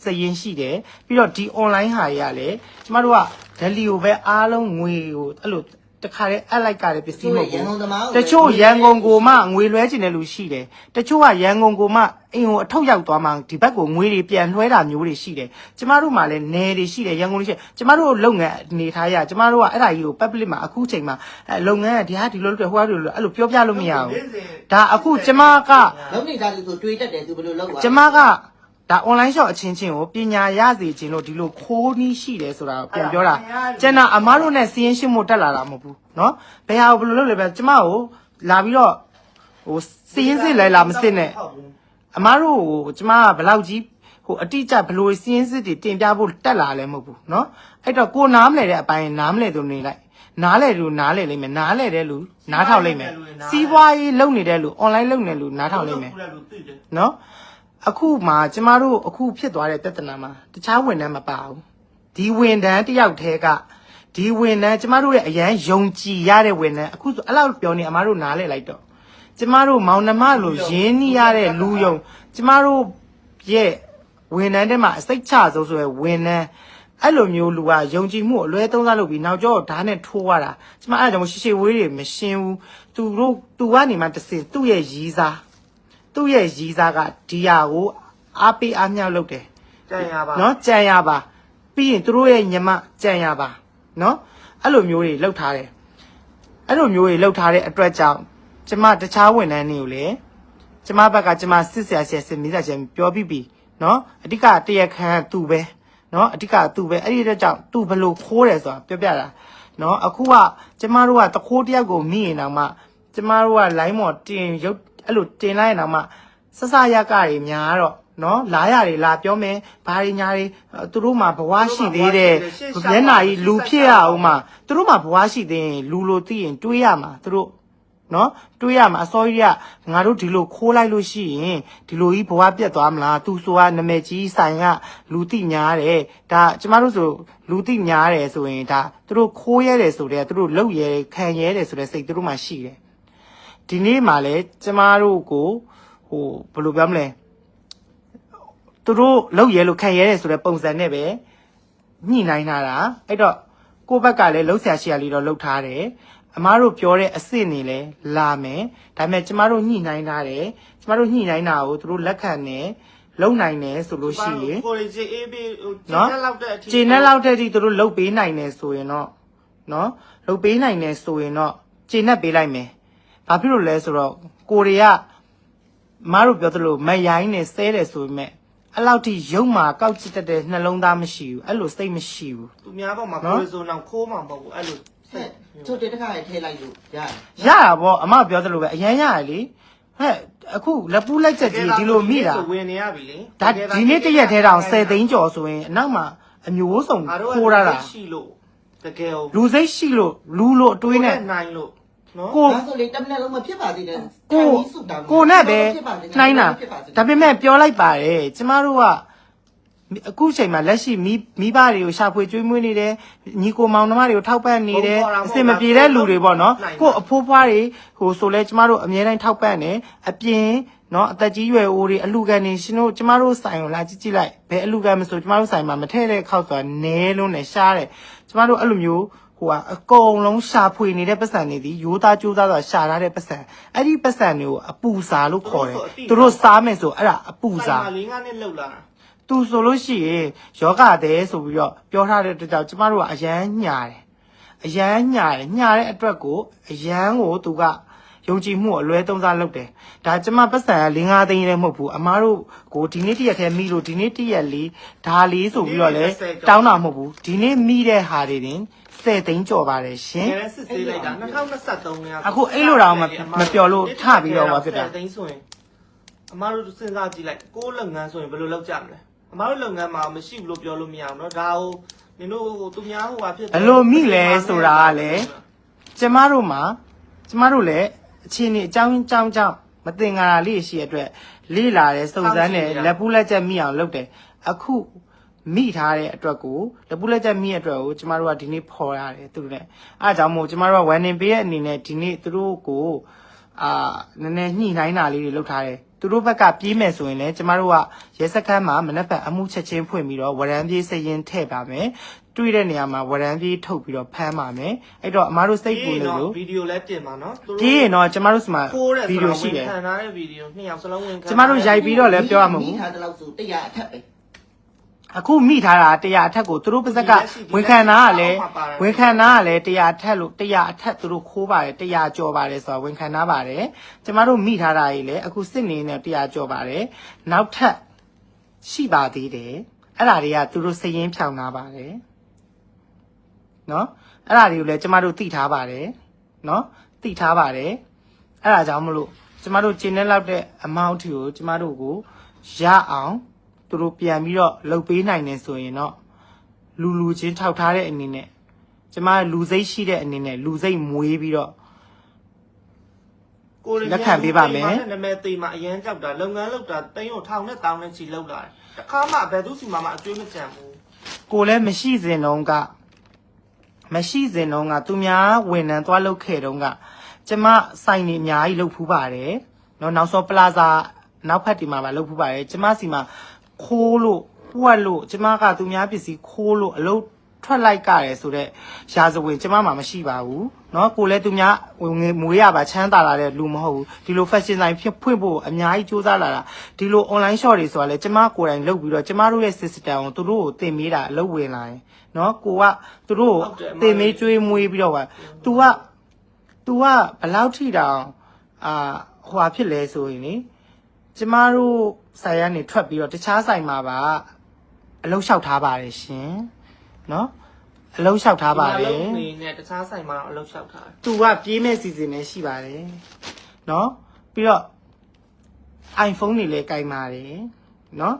စည်ရင်းရှိတယ်ပြီးတော့ဒီ online ဟာတွေကလည်းကျမတို့က daily ကိုပဲအားလုံးငွေကိုအဲ့လို တခါတည်းအပ်လိုက်ကြတဲ့ပစ္စည်းမဟုတ်ရန်ဘူးကုန်သမားတချို့ရန်ကုန်ကိုမှငွေလွှဲချင်တဲ့လူရှိတယ်တချို့ကရန်ကုန်ကိုမှအိမ်ကိုအထုတ်ရောက်သွားမှဒီဘက်ကိုငွေတွေပြန်လွှဲတာမျိုးတွေရှိတယ်ကျမတို့မှလည်းနယ်တွေရှိတယ်ရန်ကုန်တွေရှိတယ်ကျမတို့လုပ်ငန်းအနေထားရကျမတို့ကအဲ့ဒါကြီးကို public မှာအခုချိန်မှာအဲလုပ်ငန်းကဒီဟာဒီလိုလုပ်တယ်ဟိုဟာဒီလိုလုပ်အဲ့လိုပြောပြလို့မရဘူးဒါအခုကျမကလုံးနေတာလူဆိုတွေးတတ်တယ်သူဘယ်လိုလုပ်ပါကျမက ဒါ online shop အချင်းချင်းကိုပညာရစေခြင်းလို့ဒီလိုခိုးနီးရှိတယ်ဆိုတာကိုပြန်ပြောတာကျန်တာအမားတို့နဲ့စီးရင်ရှင်းမို့တက်လာတာမဟုတ်ဘူးเนาะဘယ်ဟာကိုဘယ်လိုလုပ်လဲပဲကျမကိုလာပြီးတော့ဟိုစီးရင်စစ်လဲလာမစစ်နဲ့အမားတို့ကိုကျမကဘယ်လောက်ကြီးဟိုအတိအကျဘယ်လိုစီးရင်စစ်တွေတင်ပြဖို့တက်လာလဲမဟုတ်ဘူးเนาะအဲ့တော့ကိုနားမလဲတဲ့အပိုင်းနားမလဲသူနေလိုက်နားလဲလူနားလဲလိမ့်မယ်နားလဲတဲ့လူနားထောင်လိမ့်မယ်စီးပွားရေးလုပ်နေတဲ့လူ online လုပ်နေတဲ့လူနားထောင်လိမ့်မယ် နော် အခုမှကျမတို့အခုဖြစ်သွားတဲ့ပြဿနာမှာတခြားဝန်ထမ်းမပါဘူးဒီဝန်ထမ်းတယောက်တည်းကဒီဝန်ထမ်းကျမတို့ရဲ့အရန်ယုံကြည်ရတဲ့ဝန်ထမ်းအခုဆိုအဲ့လောက်ပြောနေအမားတို့နားလဲလိုက်တော့ကျမတို့မောင်နှမလိုရင်းနှီးရတဲ့လူယုံကျမတို့ရဲ့ဝန်ထမ်းတဲ့မှာအစိတ်ချဆုံးဆိုရယ်ဝန်ထမ်းအဲ့လိုမျိုးလူကယုံကြည်မှုအလွဲသုံးစားလုပ်ပြီးနောက်ကျောဓာတ်နဲ့ထိုးရတာကျမအဲ့ဒါကြောင့်ရှေ့ရှေ့ဝေးတွေမရှင်းဘူးသူတို့သူကနေမှတစ်စင်သူ့ရဲ့ရီးစား သူ့ရဲ့ရီးစားကဒီဟာကိုအားပေးအားမြောက်လုပ်တယ်ကြံရပါနော်ကြံရပါပြီးရင်သူတို့ရဲ့ညမကြံရပါနော်အဲ့လိုမျိုးတွေလှုပ်ထားတယ်အဲ့လိုမျိုးတွေလှုပ်ထားတဲ့အတွက်ကြောင့်ကျမတခြားဝန်ထမ်းတွေကိုလည်းကျမဘက်ကကျမစစ်ဆရာဆရာစစ်မိသားချင်းပြောပြီးပြီနော်အဓိကတရခန်သူပဲနော်အဓိကသူပဲအဲ့ဒီအတွက်ကြောင့်သူဘလို့ခိုးတယ်ဆိုတာပြောပြတာနော်အခုကကျမတို့ကတခိုးတယောက်ကိုမိရင်တော့မှကျမတို့က line မော်တင်ရုပ် အဲ့လိုတင်လိုက်ရင်တော့မှဆဆရကတွေများတော့နော်လာရတွေလာပြောမယ်ဘာတွေညာတွေအဲ့သူတို့မှာဘဝရှိသေးတယ်မျက်နာကြီးလူဖြစ်ရအောင်မှာသူတို့မှာဘဝရှိသေးရင်လူလိုသိရင်တွေးရမှာသူတို့နော်တွေးရမှာအစောကြီးကငါတို့ဒီလိုခိုးလိုက်လို့ရှိရင်ဒီလိုကြီးဘဝပြတ်သွားမလားသူဆိုတာနာမည်ကြီးဆိုင်ကလူတိများတယ်ဒါကျမတို့ဆိုလူတိများတယ်ဆိုရင်ဒါသူတို့ခိုးရဲတယ်ဆိုတဲ့သူတို့လှုပ်ရဲခံရဲတယ်ဆိုတဲ့စိတ်သူတို့မှရှိတယ် ဒီနေ့မှလည်းကျမတို့ကိုဟိုဘယ်လိုပြောမလဲသူတို့လှုပ်ရဲလို့ခံရဲတယ်ဆိုတဲ့ပုံစံနဲ့ပဲညှိနှိုင်းထားတာအဲ့တော့ကိုယ့်ဘက်ကလည်းလှုပ်ရှားရှာလေးတော့လှုပ်ထားတယ်အမားတို့ပြောတဲ့အစ်စ်နေလဲလာမယ်ဒါပေမဲ့ကျမတို့ညှိနှိုင်းထားတယ်ကျမတို့ညှိနှိုင်းတာကိုသူတို့လက်ခံတယ်လုံနိုင်တယ်ဆိုလို့ရှိရင်ကိုရီဂျီအေးပြီးဟိုနော်ကျင်းလောက်တဲ့အထိကျင်းနဲ့လောက်တဲ့အထိသူတို့လှုပ်ပေးနိုင်တယ်ဆိုရင်တော့နော်လှုပ်ပေးနိုင်တယ်ဆိုရင်တော့ကျင်းနဲ့ပေးလိုက်မယ် ဘာဖြစ်လို့လဲဆိုတော့ကိုရီးယားမအားတို့ပြောသလိုမရိုင်းနဲ့ဆဲတယ်ဆိုပေမဲ့အဲ့လောက်ထိရုံမာကောက်ကြည့်တတ်တဲ့နှလုံးသားမရှိဘူးအဲ့လိုစိတ်မရှိဘူးသူများပေါ်မှာနော်ကိုရီဆိုတော့ခိုးမှာမဟုတ်ဘူးအဲ့လိုဟဲ့ချိုတဲ့တစ်ခါထဲလိုက်လို့ရတယ်ရတာပေါ့အမပြောသလိုပဲအရန်ရတယ်လေဟဲ့အခုလက်ပူးလက်ချက်ကြီးဒီလိုမိတာဝင်နေရပြီလေဒါဒီနေ့တရက်ထဲတောင်10သိန်းကျော်ဆိုရင်အနောက်မှာအမျိုးစုံငါတို့ခိုးရတာရှိလို့တကယ်ကိုလူစိတ်ရှိလို့လူလို့အတွေးနဲ့နိုင်လို့ နော်ကိုဒါဆိုလေတမန်လုံးမဖြစ်ပါသေးတယ်ကိုကိုနဲ့ပဲနှိုင်းတာဒါပေမဲ့ပြောလိုက်ပါတယ်ကျမတို့ကအခုချိန်မှာလက်ရှိမိမိဘတွေကိုရှာဖွေကျွေးမွေးနေတယ်ညီကိုမောင်နှမတွေကိုထောက်ပံ့နေတယ်အစင်မပြေတဲ့လူတွေပေါ့နော်ကိုအဖိုးဖွားတွေဟိုဆိုလဲကျမတို့အများတိုင်းထောက်ပံ့တယ်အပြင်နော်အသက်ကြီးရွယ်အိုတွေအလူကန်နေရှင်တို့ကျမတို့ဆိုင်ကိုလာကြည့်ကြည့်လိုက်ဘယ်အလူကန်မဆိုကျမတို့ဆိုင်မှာမထည့်တဲ့ခောက်ဆိုတာနဲလုံးနဲ့ရှားတယ်ကျမတို့အဲ့လိုမျိုး ဟိုကအကုန်လုံးရှာဖွေနေတဲ့ပတ်စံတွေဒီရိုးသားကြိုးသားဆိုတာရှာထားတဲ့ပတ်စံအဲ့ဒီပတ်စံတွေကိုအပူစာလို့ခေါ်တယ်သူတို့စားမယ်ဆိုအဲ့ဒါအပူစာဆိုင်မှာလေးငါးနဲ့လှုပ်လာတာသူဆိုလို့ရှိရင်ယောဂတဲ့ဆိုပြီးတော့ပြောထားတဲ့အတွက်ကြောင့်ကျမတို့ကအရန်ညာတယ်အရန်ညာတယ်ညာတဲ့အတွက်ကိုအရန်ကိုသူကယုံကြည်မှုကိုအလွဲသုံးစားလုပ်တယ်ဒါကျမပတ်စံက၄၅သိန်းလည်းမဟုတ်ဘူးအမားတို့ကိုဒီနေ့တရက်ထဲမိလို့ဒီနေ့တရက်လေးဒါလေးဆိုပြီးတော့လဲတောင်းတာမဟုတ်ဘူးဒီနေ့မိတဲ့ဟာတွေတင် 10သိန်းကျော်ပါတယ်ရှငင်ယ်နဲ့စစ်ဆေးလိုက်တာ2023နဲ့အခုအဲ့လိုတောင်မမပြောလို့ထပြီးတော့ဟောဖြစ်တာ သိန်းဆိုရင်အမားတို့စဉ်းစားကြည့်လိုက်ကိုယ်လုပ်ငန်းဆိုရင်ဘယ်လိုလုပ်ကြမလဲအမားတို့လုပ်ငန်းမှာမရှိဘူးလို့ပြောလို့မရအောင်နော်ဒါဟိုနင်တို့ဟိုသူများဟိုဟာဖြစ်ဘယ်လိုမိလဲဆိုတာကလည်း ကျမတို့မှာကျမတို့လည်းအချင်းနေအကြောင်းအကြောင်းကြောင့်မတင်ကြတာလေးရှိရတဲ့အတွက်လေးလာတယ်စုံစမ်းတယ်လက်ပူးလက်ချက်မိအောင်လုပ်တယ်အခု မိထားတဲ့အတွက်ကိုလက်ပူးလက်ချက်မိတဲ့အတွက်ကိုကျမတို့ကဒီနေ့ဖော်ရတယ်သူတို့နဲ့အားကြောင့်မို့ကျမတို့ကဝန်နေပေးရဲ့အနေနဲ့ဒီနေ့သူတို့ကိုအာနည်းနည်းညှိနှိုင်းတာလေးတွေလုပ်ထားတယ်သူတို့ဘက်ကပြေးမယ်ဆိုရင်လည်းကျမတို့ကရဲစခန်းမှာမနက်ဖြန်အမှုချက်ချင်းဖွင့်ပြီးတော့ဝရမ်းပြေးစရင်ထည့်ပါမယ်တွေ့တဲ့နေရာမှာဝရမ်းပြေးထုတ်ပြီးတော့ဖမ်းပါမယ်အဲ့တော့အမားတို့စိတ်ပူနေလို့ဗီဒီယိုလည်းတင်ပါနော်ပြီးရင်တော့ကျမတို့စမှာခိုးတယ်ဗီဒီယိုရှိတယ်ခံထားတဲ့ဗီဒီယိုနှစ်ယောက်စလုံးဝင်ခံကျမတို့ရိုက်ပြီးတော့လည်းပြောရမှာမဟုတ်မိဘူးထားတဲ့လောက်ဆိုတရားအထက်ပဲ အခုမိထားတာတရားအထက်ကိုသူတို့ပါဇက်ကဝန်ခံတာကလည်းဝန်ခံတာကလည်းတရားအထက်လို့တရားအထက်သူတို့ခိုးပါတယ်တရားကြော်ပါတယ်ဆိုတော့ဝန်ခံတာပါတယ်ကျမတို့မိထားတာကြီးလည်းအခုစစ်နေနေတရားကြော်ပါတယ်နောက်ထပ်ရှိပါသေးတယ်အဲ့ဒါတွေကသူတို့စည်ရင်းဖြောင်းထားပါတယ်နော်အဲ့ဒါတွေကိုလည်းကျမတို့သိထားပါတယ်နော်သိထားပါတယ်အဲ့ဒါကြောင့်မလို့ကျမတို့ကျင်းနေလောက်တဲ့ amount ကိုကျမတို့ကိုရအောင် သူတို့ပြန်ပြီးတော့လှုပ်ပေးနိုင်နေဆိုရင်တော့လူလူချင်းထောက်ထားတဲ့အနေနဲ့ကျမလူစိတ်ရှိတဲ့အနေနဲ့လူစိတ်မွေးပြီးတော့ကိုရင်းလက်ခံပေးပါမယ်နာမည်သိမှအရန်ကြောက်တာလုပ်ငန်းလုပ်တာတိမ်ကိုထောင်နဲ့တောင်းနဲ့ချီလုပ်လာတယ်တခါမှဘယ်သူစီမှမအကျွေးမကြံဘူးကိုလည်းမရှိစဉ်တုန်းကမရှိစဉ်တုန်းကသူများဝန်ထမ်းသွားလုပ်ခဲ့တုန်းကကျမဆိုင်နေအများကြီးလုပ်ဖူးပါတယ်နော်နောက်ဆုံးပလာဇာနောက်ဖက်ဒီမှာပါလုပ်ဖူးပါတယ်ကျမစီမှာ ခိုးလို့ပွက်လို့ကျမကသူများပစ္စည်းခိုးလို့အလုပ်ထွက်လိုက်ကြတယ်ဆိုတော့ရာဇဝင်ကျမမှာမရှိပါဘူးเนาะကိုလည်းသူများဝင်ငွေမွေးရပါချမ်းသာလာတဲ့လူမဟုတ်ဘူးဒီလို fashion ဆိုင်ဖြစ်ဖွင့်ဖို့အများကြီးစူးစမ်းလာတာဒီလို online shop တွေဆိုတာလေကျမကိုယ်တိုင်လုပ်ပြီးတော့ကျမတို့ရဲ့ system ကိုသူတို့ကိုသင်ပေးတာအလုပ်ဝင်လာရင်เนาะကိုကသူတို့ကိုသင်ပေးကျွေးမွေးပြီးတော့က तू က तू ကဘယ်လောက်ထိတောင်အာဟွာဖြစ်လဲဆိုရင်လေ ကျမတို့ဆိုင်ရနေထွက်ပြီးတော့တခြားဆိုင်မှာပါအလုပ်လျှောက်ထားပါတယ်ရှင်เนาะအလုပ်လျှောက်ထားပါတယ် ဒီမှာလုပ်နေနဲ့တခြားဆိုင်မှာတော့အလုပ်လျှောက်ထားတယ် သူကပြေးမဲ့စီစဉ်နဲ့ရှိပါတယ်เนาะပြီးတော့ iPhone တွေလည်းကင်ပါတယ်เนาะ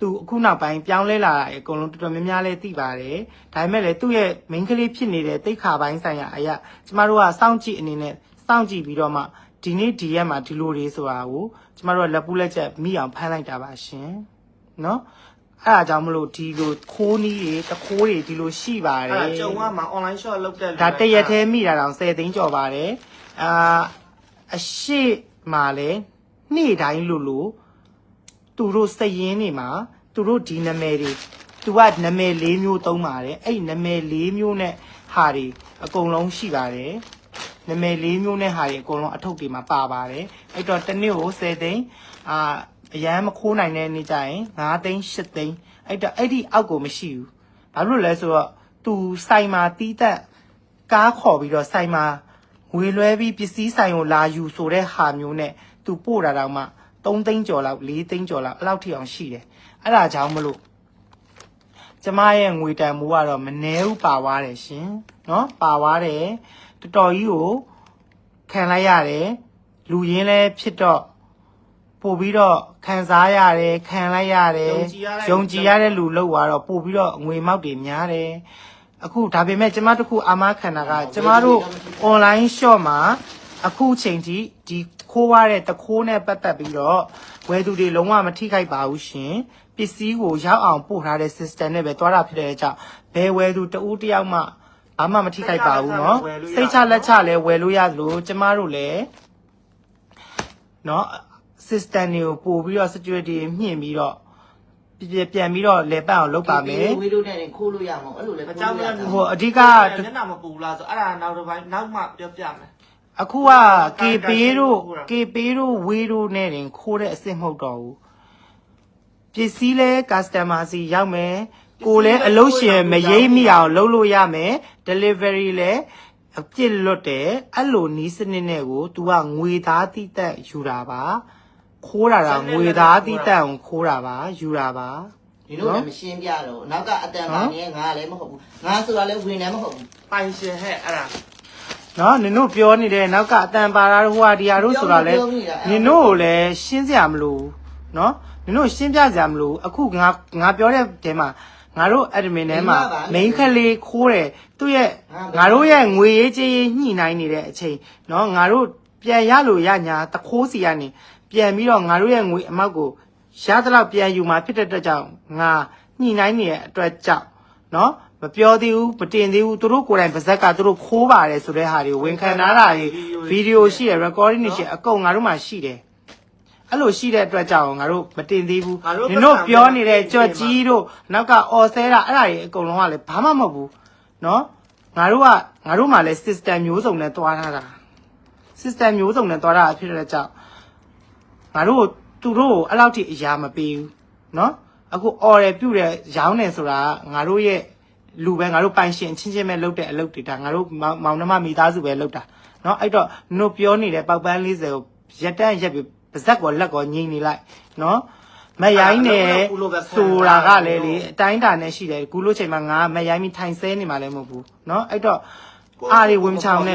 သူအခုနောက်ပိုင်းပြောင်းလဲလာတာအကုန်လုံးတော်တော်များများလေးသိပါတယ်ဒါပေမဲ့လည်းသူ့ရဲ့ main ကလေးဖြစ်နေတဲ့တိတ်ခါပိုင်းဆိုင်ရာအရာကျမတို့ကစောင့်ကြည့်အနေနဲ့ စောင့်ကြည့်ပြီးတော့မှ ဒီနေ့ဒီရက်မှာဒီလိုတွေဆိုတာကိုကျမတို့ကလက်ပူးလက်ချက်မိအောင်ဖမ်းလိုက်တာပါရှင်နော်အဲ့ဒါကြောင့်မလို့ဒီလိုခိုးနီးတွေတခိုးတွေဒီလိုရှိပါတအဲ့ယ်ဒါကြုံကမှာ online shop လုပ်တဲ့လူဒါတရက်သေးမိတာတောင်10သိန်းကျော်ပါတယ်အာအရှိမှလည်းနေ့တိုင်းလို့လို့သူတို့စည်ရင်းနေမှာသူတို့ဒီနာမည်တွေသူကနာမည်၄မျိုးသုံးပါတယ်အဲ့ဒီနာမည်၄မျိုးနဲ့ဟာတွေအကုန်လုံးရှိပါတယ် နာမည်၄မျိုးနဲ့ဟာတွေအကုန်လုံးအထုပ်တွေမှာပါပါတယ်အဲ့တော့တစ်နေ့ကို10သိန်းအာအရန်မခိုးနိုင်တဲ့နေ့ကျရင်9သိန်း10သိန်းအဲ့တော့အဲ့ဒီအောက်ကိုမရှိဘူးဘာလို့လဲဆိုတော့သူစိုက်မှာတီးသက် ကားခေါ်ပြီးတော့ဆိုင်မှာငွေလွှဲပြီးပစ္စည်းဆိုင်ကိုလာယူဆိုတဲ့ဟာမျိုးနဲ့သူပို့တာတော့မှ3သိန်းကျော်လောက်4သိန်းကျော်လောက်အဲ့လောက်ထိအောင်ရှိတယ်အဲ့ဒါကြောင့်မလို့ကျမရဲ့ငွေတန်မိုးကတော့မနှဲဘူးပါသွားတယ်ရှင်เนาะပါသွားတယ် တော်တော်ကြီးကိုခံလိုက်ရတယ်လူရင်းလဲဖြစ်တော့ပို့ပြီးတော့ခံစားရတယ်ခံလိုက်ရတယ်ယုံကြည်ရတဲ့လူလောက်သွားတော့ပို့ပြီးတော့ငွေမောက်တွေများတယ်အခုဒါပေမဲ့ကျမတို့ခုအာမခံတာကကျမတို့ online shop မှာအခုချိန်ထိဒီခိုးရတဲ့တခိုးနဲ့ပတ်သက်ပြီးတော့ဝယ်သူတွေလုံးဝမထိခိုက်ပါဘူးရှင်ပစ္စည်းကိုရောက်အောင်ပို့ထားတဲ့ system နဲ့ပဲတွားတာဖြစ်တဲ့အကြောင်းဘယ်ဝယ်သူတဦးတစ်ယောက်မှ ဘာမှမထိခိုက်ပါဘူးเนาะစိတ်ချလက်ချလဲဝယ်လို့ရသလိုကျမတို့လည်းเนาะ system တွေကိုပို့ပြီးတော့ security မြင့်ပြီးတော့ပြန်ပြန်ပြီးတော့လေပတ်အောင်လုပ်ပါမယ် ဝီဒိုနဲ့ခိုးလို့ရမှာအဲ့လိုလဲ အကြောင်းလည်း ဟိုအဓိက မျက်နှာမပူလားဆိုအဲ့ဒါနောက်တစ်ပိုင်းနောက်မှပြောပြမယ် အခုက KP တို့ KP တို့ဝေးတို့နဲ့တင်ခိုးတဲ့အစ်စ်မဟုတ်တော့ဘူးပစ္စည်းလဲ customer စီရောက်မယ် ကိုလည်းအလုပ်ရှင်မရိပ်မိအောင်လုပ်လို့ရမယ် delivery လဲအပြစ်လွတ်တယ်အဲ့လိုနီးစနစ်နဲ့ကို तू ကငွေသားတိတက်ယူတာပါခိုးတာကငွေသားတိတက်အောင်ခိုးတာပါယူတာပါဒီလိုလည်းမရှင်းပြတော့နောက်ကအတန်ပါနေငါလည်းမဟုတ်ဘူးငါဆိုတာလည်းဝင်လည်းမဟုတ်ဘူးပိုင်ရှင်ဟဲ့အဲ့ဒါနော်နင်တို့ပြောနေတဲ့နောက်ကအတန်ပါတာတို့ဟိုဟာဒီဟာတို့ဆိုတာလဲနင်တို့ကိုလည်းရှင်းစရာမလိုဘူးနော်နင်တို့ရှင်းပြစရာမလိုဘူးအခုငါငါပြောတဲ့တဲမှာ ငါတို့ admin ထဲမှာ main ခလေးခိုးတယ်သူ့ရဲ့ငါတို့ရဲ့ငွေရေးကြေးရေးညှိနှိုင်းနေတဲ့အချိန်နော်ငါတို့ပြန်ရလို့ရညာတခိုးစီကနေပြန်ပြီးတော့ငါတို့ရဲ့ငွေအမောက်ကိုရသလောက်ပြန်ယူมาဖြစ်တဲ့အတွက်ကြောင့်ငါညှိနှိုင်းနေတဲ့အတွက်ကြောင့်နော်မပြောသေးဘူးမတင်သေးဘူးသူတို့ကိုယ်တိုင်ပါဇက်ကသူတို့ခိုးပါတယ်ဆိုတဲ့ဟာတွေဝန်ခံထားတာတွေဗီဒီယိုရှိတယ် recording တွေရှိတယ်အကုန်ငါတို့မှရှိတယ် အဲ့လိုရှိတဲ့အတွက်ကြောင့်ငါတို့မတင်သေးဘူးနင်တို့ပြောနေတဲ့ကြွက်ကြီးတို့နောက်ကအော်ဆဲတာအဲ့ဒါတွေအကုန်လုံးကလည်းဘာမှမဟုတ်ဘူးနော်ငါတို့ကငါတို့မှလည်း system မျိုးစုံနဲ့တွားထားတာ system မျိုးစုံနဲ့တွားတာဖြစ်တဲ့ကြောင့်ငါတို့သူတို့ကိုအဲ့လောက်ထိအရာမပေးဘူးနော်အခု order ပြုတ်တဲ့ရောင်းနေဆိုတာငါတို့ရဲ့ လူပဲငါတို့ပိုင်ရှင်ချင်းချင်းပဲလုပ်တဲ့အလုပ်တွေဒါငါတို့မောင်မောင်နှမမိသားစုပဲလုပ်တာเนาะအဲ့တော့နုပြောနေတဲ့ပောက်ပန်း40ကိုရက်တန်းရက်ပြီး ပါဇက်ကောလက်ကောငိမ့်နေလိုက်เนาะမရိုင်းနေဆိုတာကလည်းလေအတိုင်းတာနဲ့ရှိတယ်ခုလို့ချိန်မှာငါမရိုင်းပြီးထိုင်ဆဲနေမှလည်းမဟုတ်ဘူးเนาะအဲ့တော့အားတွေဝင်ချောင်းနေ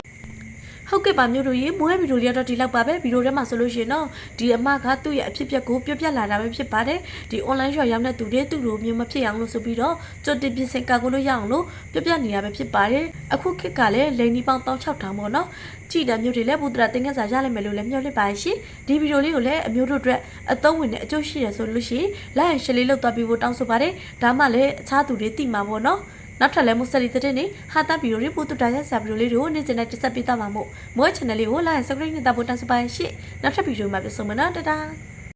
ဟုတ်ကဲ့ပါမျိုးတို့ရေမွေးဗီဒီယိုလေးတော့ဒီလောက်ပါပဲဗီဒီယိုထဲမှာဆိုလို့ရှိရင်တော့ဒီအမကသူ့ရဲ့အဖြစ်အပျက်ကိုပြောပြလာတာပဲဖြစ်ပါတယ်ဒီ online shop ရောက်တဲ့သူတွေသူ့လိုမျိုးမဖြစ်အောင်လို့ဆိုပြီးတော့ကြိုတင်ပြင်ဆင်ကာကိုလို့ရအောင်လို့ပြောပြနေတာပဲဖြစ်ပါတယ်အခုခေတ်ကလည်းလိန်ဒီပေါင်း16000ပေါ့နော်ကြည်တဲ့မျိုးတွေလည်းဘုဒ္ဓရာသင်္ကန်းစာရလိမ့်မယ်လို့လည်းမျှော်လင့်ပါရှင်ဒီဗီဒီယိုလေးကိုလည်းအမျိုးတို့အတွက်အသုံးဝင်တဲ့အကျိုးရှိရဆိုလို့ရှိရင် like and share လေးလုပ်သွားပြီးဖို့တောင်းဆိုပါတယ်ဒါမှလည်းအခြားသူတွေသိမှာပေါ့နော် နောက်ထပ်လည်းမူစလီတဲ့နေဟာတာဗီဒီယိုတွေပို့တူတာရဆာဗီဒီယိုလေးတွေကိုနေ့စဉ်နဲ့တက်ဆက်ပေးသွားမှာမို့မွေး channel လေးကို like and subscribe နဲ့တပ်ဖို့တောင်းဆိုပါရှင့်နောက်ထပ်ဗီဒီယိုမှာပြန်ဆုံမယ်နော်တတား